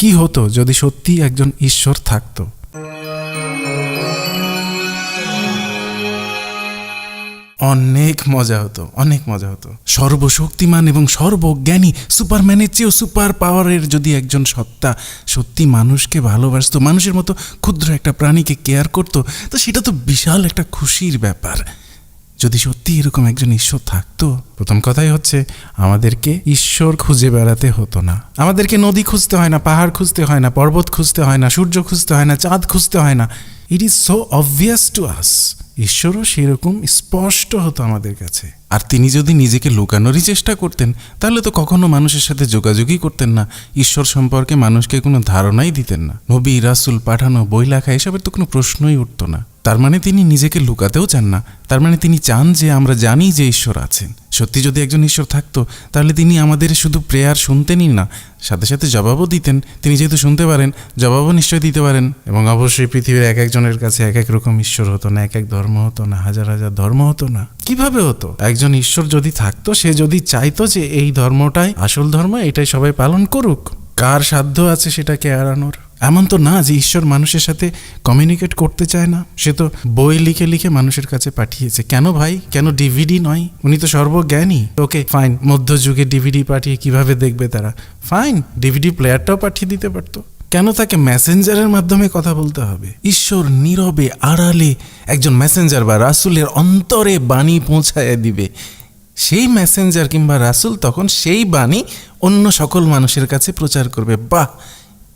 কি হতো যদি সত্যি একজন ঈশ্বর থাকতো? অনেক মজা হতো, অনেক মজা হতো। সর্বশক্তিমান এবং সর্বজ্ঞানী সুপারম্যানের চেয়েও সুপার পাওয়ারের যদি একজন সত্তা সত্যি মানুষকে ভালোবাসতো, মানুষের মতো ক্ষুদ্র একটা প্রাণীকে কেয়ার করতো, তো সেটা তো বিশাল একটা খুশির ব্যাপার। যদি সত্যি এরকম একজন ঈশ্বর থাকতো, প্রথম কথাই হচ্ছে আমাদেরকে ঈশ্বর খুঁজে বেড়াতে হতো না। আমাদেরকে নদী খুঁজতে হয় না, পাহাড় খুঁজতে হয় না, পর্বত খুঁজতে হয় না, সূর্য খুঁজতে হয় না, চাঁদ খুঁজতে হয় না। It is so obvious to us ঈশ্বরও সেরকম স্পষ্ট হতো আমাদের কাছে। আর তিনি যদি নিজেকে লুকানোরই চেষ্টা করতেন, তাহলে তো কখনো মানুষের সাথে যোগাযোগই করতেন না। ঈশ্বর সম্পর্কে মানুষকে কোনো ধারণাই দিতেন না। নবী, রাসুল, পাঠানো, বই লেখা, এসবের তো কোনো প্রশ্নই উঠতো না। তার মানে তিনি নিজেকে লুকাতেও চান না। তার মানে তিনি চান যে আমরা জানি যে ঈশ্বর আছেন। সত্যি যদি একজন ঈশ্বর থাকতো, তাহলে তিনি আমাদের শুধু প্রেয়ার শুনতেনই না। সাথে সাথে জবাবও দিতেন। তিনি যেহেতু শুনতে পারেন, জবাবও নিশ্চয়ই দিতে পারেন। এবং অবশ্যই পৃথিবীর এক একজনের কাছে এক এক রকম ঈশ্বর হতো না, এক এক ধর্ম হতো না, হাজার হাজার ধর্ম হতো না। কীভাবে হতো? একজন ঈশ্বর যদি থাকতো, সে যদি চাইতো যে এই ধর্মটাই আসল ধর্ম, এটাই সবাই পালন করুক। কার সাধ্য আছে সেটাকে এড়ানোর? এমন তো না যে ঈশ্বর মানুষের সাথে কমিউনিকেট করতে চায় না। সে তো বই লিখে লিখে মানুষের কাছে পাঠিয়েছে। কেন ভাই? কেন ডিভিডি নয়? উনি তো সর্বজ্ঞানী। ওকে ফাইন মধ্যযুগে ডিভিডি পাঠিয়ে কীভাবে দেখবে তারা? ফাইন ডিভিডি প্লেয়ারটাও পাঠিয়ে দিতে পারতো। কেন তাকে মেসেঞ্জারের মাধ্যমে কথা বলতে হবে? ঈশ্বর নীরবে, আড়ালে একজন মেসেঞ্জার বা রাসুলের অন্তরে বাণী পৌঁছায় দিবে। সেই মেসেঞ্জার কিংবা রাসুল তখন সেই বাণী অন্য সকল মানুষের কাছে প্রচার করবে। বাহ!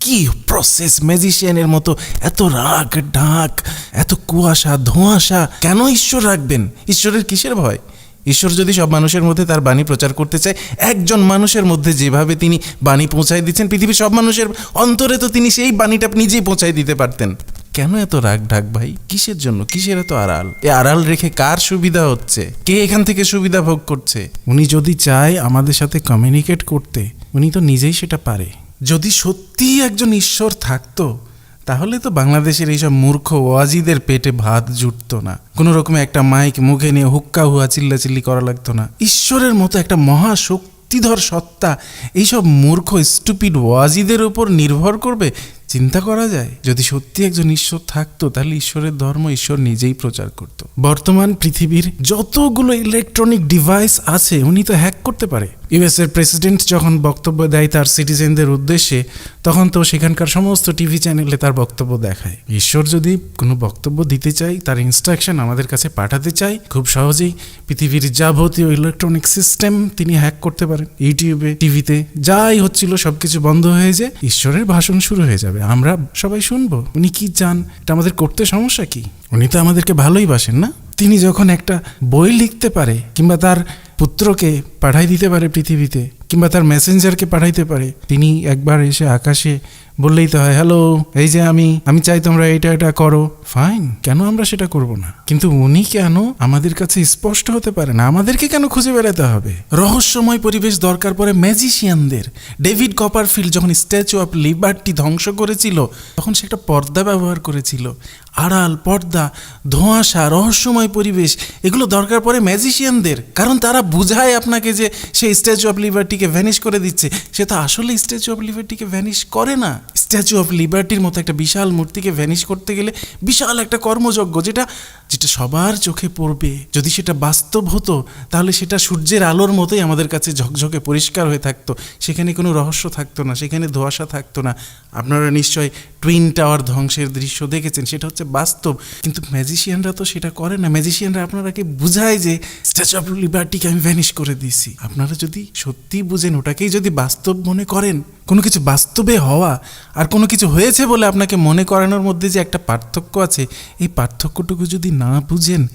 কি প্রসেস ম্যাজিশিয়ানের মতো? এত রাগ ঢাক এত কুয়াশা, ধোঁয়াশা, কেন ঈশ্বর রাখবেন? ঈশ্বরের কিসের ভয়? ঈশ্বর যদি সব মানুষের মধ্যে তার বাণী প্রচার করতে চায়, একজন মানুষের মধ্যে যেভাবে তিনি বাণী পৌঁছায় দিচ্ছেন, পৃথিবীর সব মানুষের অন্তরে তো তিনি সেই বাণীটা নিজেই পৌঁছায় দিতে পারতেন। কেন এত রাগ ঢাক ভাই? কিসের জন্য? কিসের এত আড়াল? এ আড়াল রেখে কার সুবিধা হচ্ছে? কে এখান থেকে সুবিধা ভোগ করছে? উনি যদি চায় আমাদের সাথে কমিউনিকেট করতে, উনি তো নিজেই সেটা পারে। যদি সত্যিই একজন ঈশ্বর থাকতো, তাহলে তো বাংলাদেশের এইসব মূর্খ ওয়াজিদের পেটে ভাত জুটতো না। কোনো রকমে একটা মাইক মুখে নিয়ে হুক্কা হুয়া চিল্লাচিল্লি করা লাগতো না। ঈশ্বরের মতো একটা মহাশক্তিধর সত্তা এইসব মূর্খ স্টুপিড ওয়াজিদের উপর নির্ভর করবে, চিন্তা করা যায়। যদি সত্যি একজন ঈশ্বর থাকতো, তাহলে ঈশ্বরের ধর্ম ঈশ্বর নিজেই প্রচার করত। বর্তমান পৃথিবীর যতগুলো ইলেকট্রনিক ডিভাইস আছে, উনি তো হ্যাক করতে পারে। ইউএস এর প্রেসিডেন্ট যখন বক্তব্য দেয় তার সিটিজেনদের উদ্দেশ্যে, তখন তো সেখানকার সমস্ত টিভি চ্যানেলে তার বক্তব্য দেখায়। ঈশ্বর যদি কোনো বক্তব্য দিতে চাই তার ইনস্ট্রাকশন আমাদের কাছে পাঠাতে চাই খুব সহজেই পৃথিবীর যাবতীয় ইলেকট্রনিক সিস্টেম তিনি হ্যাক করতে পারেন। ইউটিউবে, টিভিতে যাই হচ্ছিল, সবকিছু বন্ধ হয়ে যায়, ঈশ্বরের ভাষণ শুরু হয়ে যাবে। আমরা সবাই শুনব। উনি কি চান? এটা আমাদের করতে সমস্যা কি? উনি তো আমাদেরকে ভালোই বাসেন না? তিনি যখন একটা বই লিখতে পারে, কিংবা তার পুত্রকে পাঠাই দিতে পারে পৃথিবীতে কিংবা তার মেসেঞ্জারকে পাঠাইতে পারে তিনি একবার এসে আকাশে বললেই তো হয়, হ্যালো, এই যে আমি আমি চাই তোমরা এটা এটা করো। ফাইন, কেন আমরা সেটা করব না? কিন্তু উনি কেন আমাদের কাছে স্পষ্ট হতে পারে না? আমাদেরকে কেন খুঁজে বেড়াতে হবে? রহস্যময় পরিবেশ দরকার পড়ে ম্যাজিশিয়ানদের। ডেভিড কপারফিল্ড যখন স্ট্যাচু অফ লিবার্টি ধ্বংস করেছিল, তখন সে একটা পর্দা ব্যবহার করেছিল। আড়াল, পর্দা, ধোঁয়াশা, রহস্যময় পরিবেশ, এগুলো দরকার পড়ে ম্যাজিশিয়ানদের। কারণ তারা বুঝায় আপনাকে যে সে স্ট্যাচু অফ লিবার্টিকে ভ্যানিশ করে দিচ্ছে। সে তো আসলে স্ট্যাচু অফ লিবার্টিকে ভ্যানিশ করে না। স্ট্যাচু অফ লিবার্টির মতো একটা বিশাল মূর্তিকে ভ্যানিশ করতে গেলে বিশাল একটা কর্মযজ্ঞ যেটা যেটা সবার চোখে পড়বে। যদি সেটা বাস্তব হতো, তাহলে সেটা সূর্যের আলোর মতোই আমাদের কাছে ঝকঝকে পরিষ্কার হয়ে থাকতো। সেখানে কোনো রহস্য থাকতো না, সেখানে ধোঁয়াশা থাকতো না। আপনারা নিশ্চয় টুইন টাওয়ার ধ্বংসের দৃশ্য দেখেছেন, সেটা হচ্ছে বাস্তব। কিন্তু ম্যাজিশিয়ানরা তো সেটা করে না। ম্যাজিশিয়ানরা আপনারাকে বুঝায় যে স্ট্যাচু অফ লিবার্টিকে আমি ভ্যানিশ করে দিয়েছি? আপনারা যদি সত্যি বুঝেন, ওটাকেই যদি বাস্তব মনে করেন, কোনো কিছু বাস্তবে হওয়া আর কোনো কিছু হয়েছে বলে আপনাকে মনে করানোর মধ্যে যে একটা পার্থক্য আছে, এই পার্থক্যটুকু যদি না বুঝেন,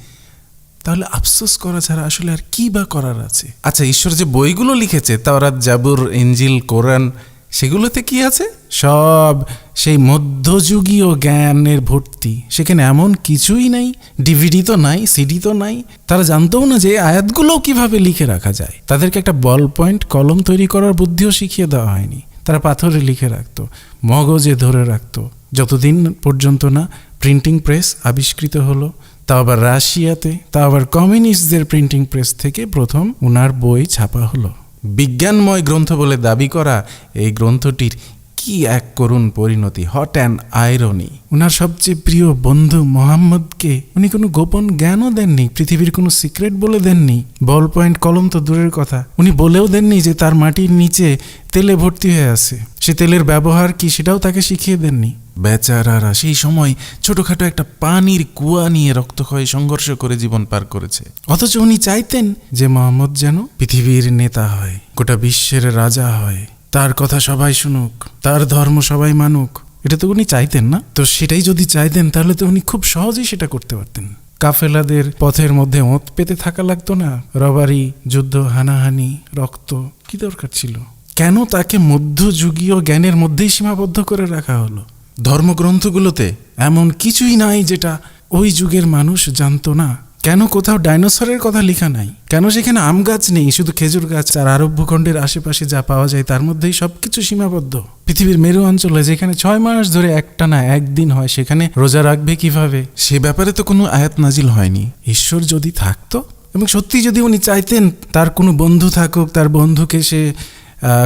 তাহলে আফসোস করা ছাড়া আসলে আর কি বা করার আছে? আচ্ছা ঈশ্বর যে বইগুলো লিখেছে, তাওরাত, জাবুর, ইঞ্জিল, কোরআন, সেগুলোতে কি আছে? সব সেই মধ্যযুগীয় জ্ঞানের ভর্তি। সেখানে এমন কিছুই নাই ডিভিডি তো নাই সিডি তো নাই। তারা জানতেও না যে এই আয়াতগুলোও কীভাবে লিখে রাখা যায়। তাদেরকে একটা বল পয়েন্ট কলম তৈরি করার বুদ্ধিও শিখিয়ে দেওয়া হয়নি। তারা পাথরে লিখে রাখত, মগজে ধরে রাখত। যতদিন পর্যন্ত না প্রিন্টিং প্রেস আবিষ্কৃত হলো, তা আবার রাশিয়াতে, তা আবার কমিউনিস্টদের প্রিন্টিং প্রেস থেকে প্রথম উনার বই ছাপা হলো। বিজ্ঞানময় গ্রন্থ বলে দাবি করা এই গ্রন্থটির কি এক করুণ পরিণতি, হট অ্যান্ড আয়রনি উনার সবচেয়ে প্রিয় বন্ধু মোহাম্মদকে উনি কোনো গোপন জ্ঞানও দেননি, পৃথিবীর কোনো সিক্রেট বলে দেননি। বল পয়েন্ট কলম তো দূরের কথা। উনি বলেও দেননি যে তার মাটির নিচে তেলে ভর্তি হয়ে আছে। সে তেলের ব্যবহার কি সেটাও তাকে শিখিয়ে দেননি। বেচারারা সেই সময় ছোটখাটো একটা পানির কুয়া নিয়ে রক্তক্ষয় সংঘর্ষ করে জীবন পার করেছে। অথচ উনি চাইতেন যে মোহাম্মদ যেন পৃথিবীর নেতা হয়, গোটা বিশ্বের রাজা হয়। তার কথা সবাই শুনুক, তার ধর্ম সবাই মানুক, এটা তো উনি চাইতেন না? তো সেটাই যদি চাইতেন, তাহলে তো উনি খুব সহজেই সেটা করতে পারতেন। কাফেলাদের পথের মধ্যে ওঁত পেতে থাকা লাগতো না। রবারি, যুদ্ধ, হানাহানি, রক্ত, কি দরকার ছিল? কেন তাকে মধ্যযুগীয় জ্ঞানের মধ্যেই সীমাবদ্ধ করে রাখা হলো? ধর্মগ্রন্থগুলোতে এমন কিছুই নাই যেটা ওই যুগের মানুষ জানতো না। কেন কোথাও ডাইনোসরের কথা লেখা নাই? কেন সেখানে আম গাছ নেই? শুধু খেজুর গাছ আর আরব ভূখণ্ডের আশেপাশে যা পাওয়া যায় তার মধ্যেই সবকিছু সীমাবদ্ধ। পৃথিবীর মেরু অঞ্চলে যেখানে ছয় মাস ধরে একটা না একদিন হয় সেখানে রোজা রাখবে কীভাবে? সে ব্যাপারে তো কোনো আয়াত নাজিল হয়নি। ঈশ্বর যদি থাকতো এবং সত্যি যদি উনি চাইতেন তার কোনো বন্ধু থাকুক তার বন্ধুকে সে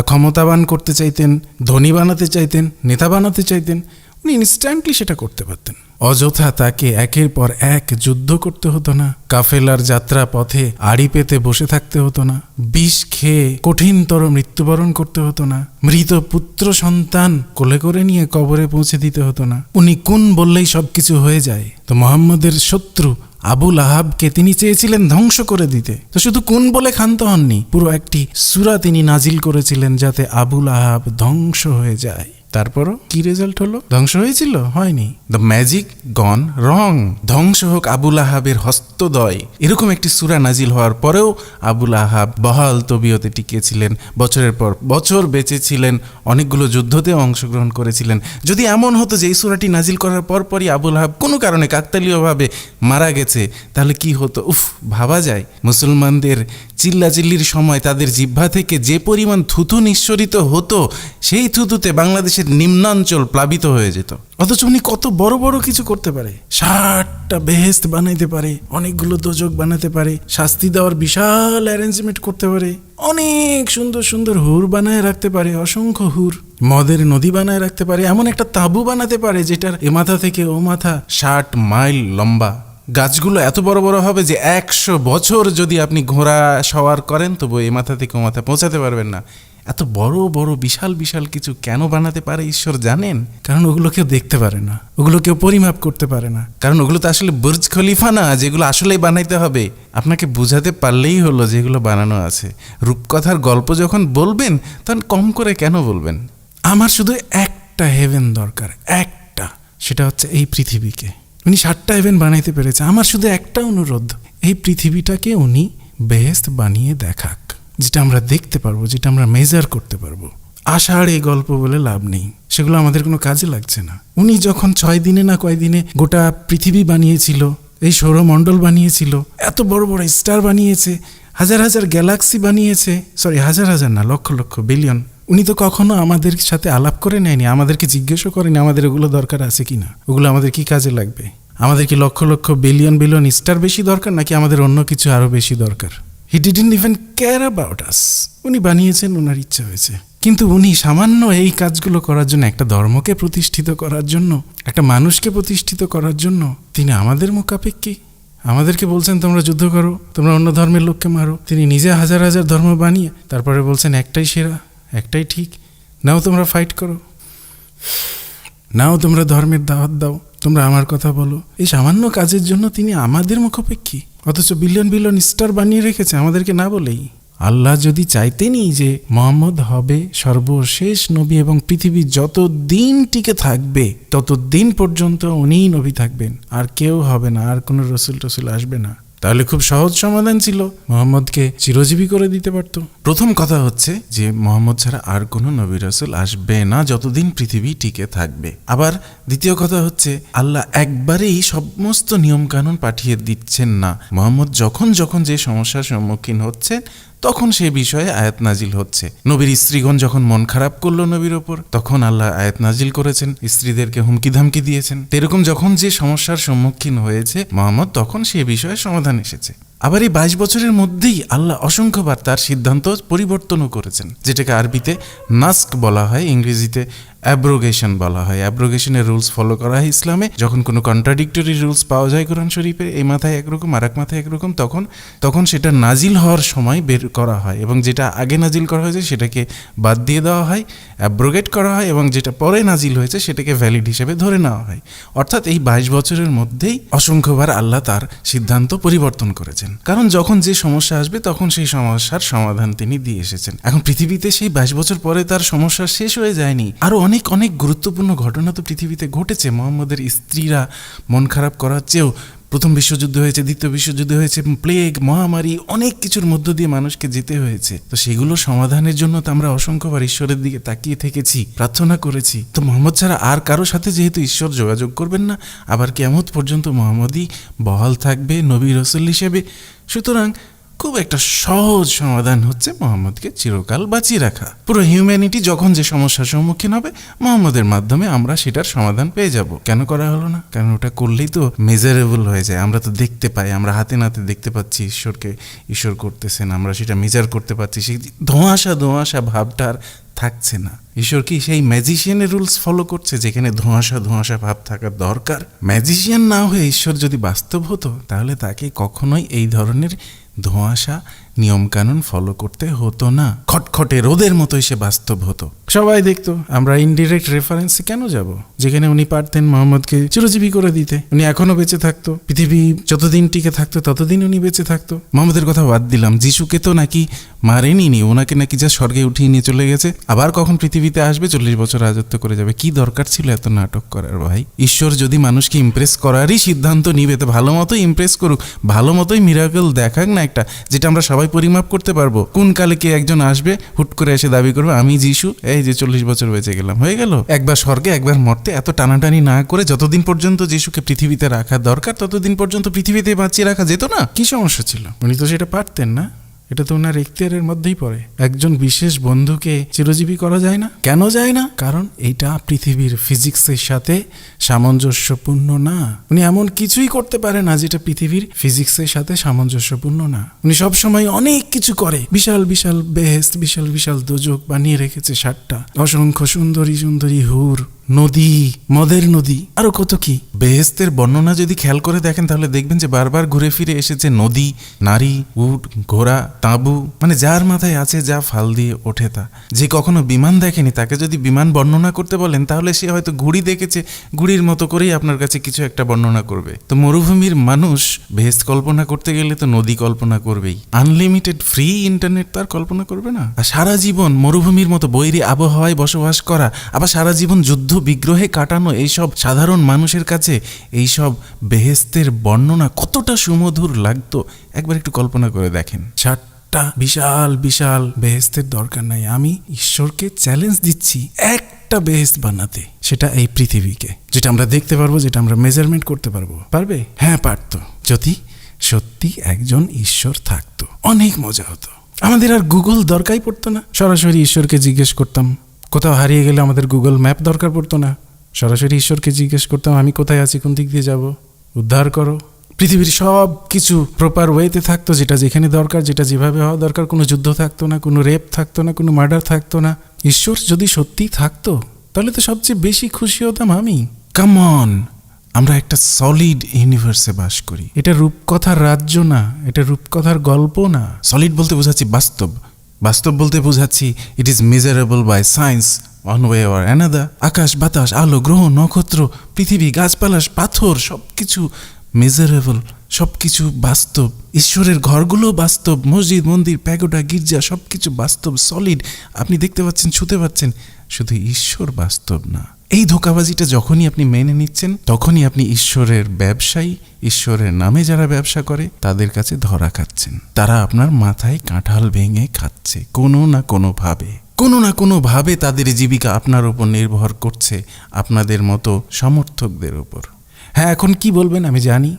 ক্ষমতাবান করতে চাইতেন ধনী বানাতে চাইতেন নেতা বানাতে চাইতেন উনি ইনস্ট্যান্টলি সেটা করতে পারতেন। অযথা তাকে একের পর এক যুদ্ধ করতে হতো না, কাফেলার যাত্রা পথে আড়ি পেতে বসে থাকতে হতো না, বিষ খেয়ে কঠিনতর মৃত্যুবরণ করতে হতো না, মৃত পুত্র সন্তান কোলে করে নিয়ে কবরে পৌঁছে দিতে হতো না। উনি কোন বললেই সবকিছু হয়ে যায়। তো মোহাম্মদের শত্রু আবুল আহাবকে তিনি চেয়েছিলেন ধ্বংস করে দিতে। তো শুধু কোন বলে ক্ষান্ত হননি, পুরো একটি সুরা তিনি নাজিল করেছিলেন যাতে আবুল আহাব ধ্বংস হয়ে যায়। তারপরও কি রেজাল্ট হলো? ধ্বংস হয়েছিল? হয়নি। দ্য ম্যাজিক গন রং ধ্বংস হোক আবুল আহাবের হস্তদয়। এরকম একটি সুরা নাজিল হওয়ার পরেও আবুল আহাব বহাল তবিয়তে টিকেছিলেন। বছরের পর বছর বেঁচে ছিলেন অনেকগুলো যুদ্ধতে অংশগ্রহণ করেছিলেন। যদি এমন হতো যে এই সুরাটি নাজিল করার পরপরই আবুল আহাব কোনো কারণে কাকতালীয়ভাবে মারা গেছে, তাহলে কি হতো? উফ, ভাবা যায়। মুসলমানদের চিল্লাচিল্লির সময় তাদের জিহ্বা থেকে যে পরিমাণ থুতু নিঃসরিত হতো, সেই থুতুতে বাংলাদেশের নিম্নাঞ্চল প্লাবিত হয়ে যেত। অথচ উনি কত বড় বড় কিছু করতে পারে। ষাটটা বেহেস্ত বানাইতে পারে, অনেকগুলো দোজক বানাতে পারে, শাস্তি দেওয়ার বিশাল অ্যারেঞ্জমেন্ট করতে পারে, অনেক সুন্দর সুন্দর হুর বানায় রাখতে পারে, অসংখ্য হুর, মদের নদী বানায় রাখতে পারে, এমন একটা তাঁবু বানাতে পারে যেটার এ মাথা থেকে ও মাথা ষাট মাইল লম্বা। গাছগুলো এত বড় বড় হবে যে একশো বছর যদি আপনি ঘোড়া সওয়ার করেন তবু এ মাথা থেকে ও মাথা পৌঁছাতে পারবেন না। এত বড় বড়, বিশাল বিশাল কিছু কেন বানাতে পারে ঈশ্বর জানেন? কারণ ওগুলো কেউ দেখতে পারে না। ওগুলো কেউ পরিমাপ করতে পারে না। কারণ ওগুলো তো আসলে বুর্জ খলিফা না, যেগুলো আসলেই বানাইতে হবে। আপনাকে বুঝাতে পারলেই হলো যেগুলো বানানো আছে। রূপকথার গল্প যখন বলবেন, তখন কম করে কেন বলবেন? আমার শুধু একটা হেভেন দরকার, একটা। সেটা হচ্ছে এই পৃথিবীকে। উনি ষাটটা হেভেন বানাইতে পেরেছে। আমার শুধু একটা অনুরোধ, এই পৃথিবীটাকে উনি বেহেস্ত বানিয়ে দেখাক। যেটা আমরা দেখতে পারব, যেটা আমরা মেজার করতে পারব। আষাঢ় এই গল্প বলে লাভ নেই। সেগুলো আমাদের কোনো কাজে লাগছে না। উনি যখন ছয় দিনে না কয় দিনে গোটা পৃথিবী বানিয়েছিল, এই সৌরমণ্ডল বানিয়েছিল, এত বড় বড় স্টার বানিয়েছে, হাজার হাজার গ্যালাক্সি বানিয়েছে সরি হাজার হাজার না, লক্ষ লক্ষ বিলিয়ন উনি তো কখনো আমাদের সাথে আলাপ করে নেয়নি, আমাদেরকে জিজ্ঞেসও করেনি, আমাদের ওগুলো দরকার আছে কিনা, ওগুলো আমাদের কি কাজে লাগবে? আমাদের কি lakh lakh billion billion star বেশি দরকার, নাকি আমাদের অন্য কিছু আরও বেশি দরকার? He didn't even care about us উনি বানিয়েছেন ওনার ইচ্ছা হয়েছে। কিন্তু উনি সামান্য এই কাজগুলো করার জন্য, একটা ধর্মকে প্রতিষ্ঠিত করার জন্য, একটা মানুষকে প্রতিষ্ঠিত করার জন্য, তিনি আমাদের মোকাপেক্ষী আমাদেরকে বলছেন, তোমরা যুদ্ধ করো, তোমরা অন্য ধর্মের লোককে মারো। তিনি নিজে হাজার হাজার ধর্ম বানিয়ে, তারপরে বলছেন, একটাই সেরা, একটাই ঠিক। নাও তোমরা ফাইট করো। নাও তোমরা ধর্মের দাওয়াত দাও। তোমরা আমার কথা বলো। এই সামান্য কাজের জন্য তিনি আমাদের মুখাপেক্ষী। অথচ বিলিয়ন বিলিয়ন স্টার বানিয়ে রেখেছে, আমাদেরকে না বলেই। আল্লাহ যদি চাইতেনি যে মোহাম্মদ হবে সর্বশেষ নবী এবং পৃথিবী যত দিন টিকে থাকবে তত দিন পর্যন্ত উনিই নবী থাকবেন। আর কেউ হবে না, আর কোনো রসুল টসুল আসবে না। তাহলে খুব সহজ সমাধান ছিল। মোহাম্মদকে চিরজীবী করে দিতে পারত। প্রথম কথা হচ্ছে যে, মোহাম্মদ ছাড়া আর কোনো নবী রসুল আসবে না যতদিন পৃথিবী টিকে থাকবে। আবার দ্বিতীয় কথা হচ্ছে, আল্লাহ একবারেই সমস্ত নিয়মকানুন পাঠিয়ে দিচ্ছেন না। মোহাম্মদ যখন যখন যে সমস্যার সম্মুখীন হচ্ছে তখন সে বিষয়ে আয়াত নাজিল হচ্ছে। নবীর স্ত্রীগণ যখন মন খারাপ করল নবীর ওপর, তখন আল্লাহ আয়াত নাজিল করেছেন। স্ত্রীদেরকে হুমকি ধামকি দিয়েছেন। এরকম যখন যে সমস্যার সম্মুখীন হয়েছে মোহাম্মদ, তখন সে বিষয়ে সমাধান এসেছে। আবার এই বাইশ বছরের মধ্যেই আল্লাহ অসংখ্যবার তার সিদ্ধান্ত পরিবর্তনও করেছেন, যেটাকে আরবিতে নাস্ক বলা হয়, ইংরেজিতে অ্যাব্রোগেশন বলা হয়। অ্যাব্রোগেশনের রুলস ফলো করা হয় ইসলামে। যখন কোনো কন্ট্রাডিক্টরি রুলস পাওয়া যায় কোরআন শরীফে, এই মাথায় একরকম আর এক মাথায় একরকম, তখন তখন সেটা নাজিল হওয়ার সময় বের করা হয় এবং যেটা আগে নাজিল করা হয়েছে সেটাকে বাদ দিয়ে দেওয়া হয়। অ্যাব্রোগেট করা হয় এবং যেটা পরে নাজিল হয়েছে সেটাকে ভ্যালিড হিসেবে ধরে নেওয়া হয়। অর্থাৎ এই বাইশ বছরের মধ্যেই অসংখ্যবার আল্লাহ তার সিদ্ধান্ত পরিবর্তন করেছেন। কারণ যখন যে সমস্যা আসবে, তখন সেই সমস্যার সমাধান তিনি দিয়ে এসেছেন। এখন পৃথিবীতে সেই বাইশ বছর পরে তার সমস্যা শেষ হয়ে যায়নি। আরও অনেক অনেক গুরুত্বপূর্ণ ঘটনা তো পৃথিবীতে ঘটেছে। মোহাম্মদের স্ত্রীরা মন খারাপ করার চেয়েও প্রথম বিশ্বযুদ্ধ হয়েছে, দ্বিতীয় বিশ্বযুদ্ধ হয়েছে, প্লেগ, মহামারী, অনেক কিছুর মধ্য দিয়ে মানুষকে যেতে হয়েছে। তো সেগুলো সমাধানের জন্য তো আমরা অসংখ্যবার ঈশ্বরের দিকে তাকিয়ে থেকেছি, প্রার্থনা করেছি। তো মোহাম্মদ ছাড়া আর কারও সাথে যেহেতু ঈশ্বর যোগাযোগ করবেন না, আবার কেমন পর্যন্ত মোহাম্মদই বহাল থাকবে নবী রসুল হিসেবে। সুতরাং খুব একটা সহজ সমাধান হচ্ছে মোহাম্মদকে চিরকাল বাঁচিয়ে রাখা। পুরো হিউম্যানিটি যখন যে সমস্যার সম্মুখীন হবে, মোহাম্মদের মাধ্যমে আমরা সেটার সমাধান পেয়ে যাব। কেন করা হলো না? কারণ ওটা করলেই তো মেজারেবল হয়ে যায়। আমরা তো দেখতে পাই, আমরা হাতে নাতে দেখতে পাচ্ছি ঈশ্বরকে ঈশ্বর করতেছেন, আমরা সেটা মেজার করতে পারছি। সেই ধোঁয়াশা ধোঁয়াশা ভাবটা আর থাকছে না। ঈশ্বর কি সেই ম্যাজিশিয়ানের রুলস ফলো করছে, যেখানে ধোঁয়াশা ধোঁয়াশা ভাব থাকার দরকার? ম্যাজিশিয়ান না হয়ে ঈশ্বর যদি বাস্তব হতো, তাহলে তাকে কখনোই এই ধরনের ধোঁয়াশা নিয়মকানুন ফলো করতে হতো না। খটখটে রোদের মতোই সে বাস্তব হতো। সবাই দেখতো, আমরা ইনডিরেক্ট রেফারেন্সে কেন যাব? যেখানে উনি পারতেন মোহাম্মদকে চিরজীবী করে দিতে। উনি এখনও বেঁচে থাকতো, পৃথিবী যতদিন টিকে থাকতো, ততদিন উনি বেঁচে থাকতো। মোহাম্মদের কথা বাদ দিলাম, যিশুকে তো নাকি মারেনি নি ওনাকে নাকি যা স্বর্গে উঠিয়ে নিয়ে চলে গেছে, আবার কখন পৃথিবীতে আসবে, চল্লিশ বছর রাজত্ব করে যাবে, কি দরকার ছিল এত নাটক করার ভাই? ঈশ্বর যদি মানুষকে ইমপ্রেস করারই সিদ্ধান্ত নিবে, তো ভালো মতোই ইমপ্রেস করুক, ভালো মতোই মিরাকল দেখাক না একটা, যেটা আমরা সবাই পরিমাপ করতে পারব? কোন কালে কে একজন আসবে, হুট করে এসে দাবি করবে, আমি যিশু, এই যে চল্লিশ বছর বেঁচে গেলাম। হয়ে গেল? একবার স্বর্গে, একবার মর্তে এত টানাটানি না করে যতদিন পর্যন্ত যিশুকে পৃথিবীতে রাখা দরকার, ততদিন পর্যন্ত পৃথিবীতে বাঁচিয়ে রাখা যেত না? কি সমস্যা ছিল? উনি তো সেটা পারতেন না। এটা তো ওনার এখতিয়ারের মধ্যেই পড়ে। একজন বিশেষ বন্ধুকে চিরজীবী করা যায় না? কেন যায় না? কারণ এটা পৃথিবীর ফিজিক্সের সাথে সামঞ্জস্যপূর্ণ না। উনি এমন কিছুই করতে পারে না যেটা পৃথিবীর ফিজিক্সের সাথে সামঞ্জস্যপূর্ণ না। উনি সবসময় অনেক কিছু করে। বিশাল বিশাল বেহেস্ত, বিশাল বিশাল দোজক বানিয়ে রেখেছে সাতটা। অসংখ্য সুন্দরী সুন্দরী হুর। নদী, মদের নদী, আরও কত কি? বেহেস্তের বর্ণনা যদি খেয়াল করে দেখেন, তাহলে দেখবেন যে বারবার ঘুরে ফিরে এসেছে নদী, নারী, উট, ঘোড়া, তাঁবু মানে যার মাথায় আছে যা ফাল দিয়ে ওঠে তা। যে কখনো বিমান দেখেনি, তাকে যদি বিমান বর্ণনা করতে বলেন, তাহলে সে হয়তো ঘুড়ি দেখেছে, ঘুড়ির মতো করেই আপনার কাছে কিছু একটা বর্ণনা করবে। তো মরুভূমির মানুষ বেহেস্ত কল্পনা করতে গেলে তো নদী কল্পনা করবেই। আনলিমিটেড ফ্রি ইন্টারনেট তার কল্পনা করবে না। আর সারা জীবন মরুভূমির মতো বৈরী আবহাওয়ায় বসবাস করা, আবার সারা জীবন যুদ্ধ বিগ্রহে কাটানো এইসব সাধারণ মানুষের কাছে এইসব বেহেস্তের বর্ণনা কতটা সুমধুর লাগতো? একবার একটু কল্পনা করে দেখেন। ষাটটা বিশাল বিশাল বেহেস্তের দরকার নাই। আমি ঈশ্বরকে চ্যালেঞ্জ দিচ্ছি একটা বেহেস্ত বানাতে। সেটা এই পৃথিবীকে। যেটা আমরা দেখতে পারব, যেটা আমরা মেজারমেন্ট করতে পারব। পারবে? হ্যাঁ পারতো। যদি সত্যি একজন ঈশ্বর থাকতো, অনেক মজা হতো। আমাদের আর গুগল দরকারই পড়তো না। সরাসরি ঈশ্বরকে জিজ্ঞেস করতাম কোথাও হারিয়ে গেলে আমাদের গুগল ম্যাপ দরকার পড়তো না। সরাসরি ঈশ্বরকে জিজ্ঞেস করতাম, আমি কোথায় আছি? কোন দিক দিয়ে যাব? উদ্ধার করো। পৃথিবীর সব কিছু প্রপার ওয়েতে থাকতো, যেটা যেখানে দরকার, যেটা যেভাবে হওয়া দরকার। কোনো যুদ্ধ থাকতো না, কোনো রেপ থাকতো না, কোনো মার্ডার থাকতো না। ঈশ্বর যদি সত্যিই থাকতো, তাহলে তো সবচেয়ে বেশি খুশি হতাম আমি। কামন আমরা একটা সলিড ইউনিভার্সে বাস করি। এটা রূপকথার রাজ্য না, এটা রূপকথার গল্প না। সলিড বলতে বোঝাচ্ছি বাস্তব। বাস্তব বলতে বোঝাচ্ছি it is measurable by science one way or another আকাশ, বাতাস, আলো, গ্রহ, নক্ষত্র, পৃথিবী, গাছপালা, পাথর সব কিছু মেজারেবল সব কিছু বাস্তব। ঈশ্বরের ঘরগুলো বাস্তব, মসজিদ, মন্দির, প্যাগোডা, গির্জা সব কিছু বাস্তব সলিড আপনি দেখতে পাচ্ছেন, ছুতে পাচ্ছেন, শুধু ঈশ্বর বাস্তব না। এই ধোকাবাজিটা যখনই আপনি মেনে নিচ্ছেন, তখনই আপনি ঈশ্বরের ব্যবসায়ী, ঈশ্বরের নামে যারা ব্যবসা করে, তাদের কাছে ধরা খাচ্ছেন। তারা আপনার মাথায় কাঁঠাল ভেঙে খাচ্ছে, কোনো না কোনো ভাবে কোনো না কোনো ভাবে তাদের জীবিকা আপনার উপর নির্ভর করছে, আপনাদের মতো সমর্থকদের উপর। হ্যাঁ এখন কি বলবেন আমি জানি।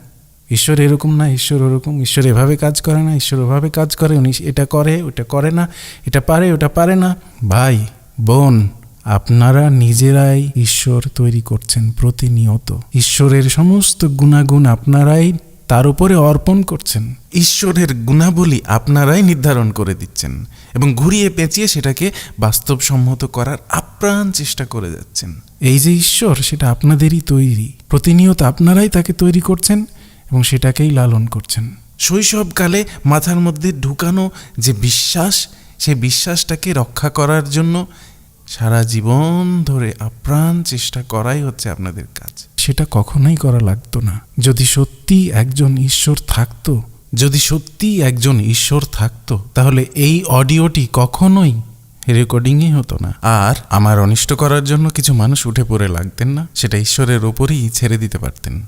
ঈশ্বর এরকম না, ঈশ্বর ওরকম। ঈশ্বর এভাবে কাজ করে না, ঈশ্বর ওভাবে কাজ করে, উনি এটা করে, ওটা করে না, এটা পারে, ওটা পারে না। ভাই, বোন আপনারা নিজেরাই ঈশ্বর তৈরি করছেন প্রতিনিয়ত। ঈশ্বরের সমস্ত গুণাগুণ আপনারাই তার উপরে অর্পণ করছেন। ঈশ্বরের গুণাবলী আপনারাই নির্ধারণ করে দিচ্ছেন এবং ঘুরিয়ে পেঁচিয়ে সেটাকে বাস্তবসম্মত করার আপ্রাণ চেষ্টা করে যাচ্ছেন। এই যে ঈশ্বর, সেটা আপনাদেরই তৈরি। প্রতিনিয়ত আপনারাই তাকে তৈরি করছেন এবং সেটাকেই লালন করছেন। শৈশবকালে মাথার মধ্যে ঢুকানো যে বিশ্বাস সেই বিশ্বাসটাকে রক্ষা করার জন্য সারা জীবন ধরে আপ্রাণ চেষ্টা করাই হচ্ছে আপনাদের কাজ। সেটা কখনোই করা লাগতো না। যদি সত্যি একজন ঈশ্বর থাকতো যদি সত্যি একজন ঈশ্বর থাকতো তাহলে এই অডিওটি কখনোই রেকর্ডিংই হতো না। আর আমার অনিষ্ট করার জন্য কিছু মানুষ উঠে পড়ে লাগতেন না সেটা ঈশ্বরের ওপরই ছেড়ে দিতে পারতেন।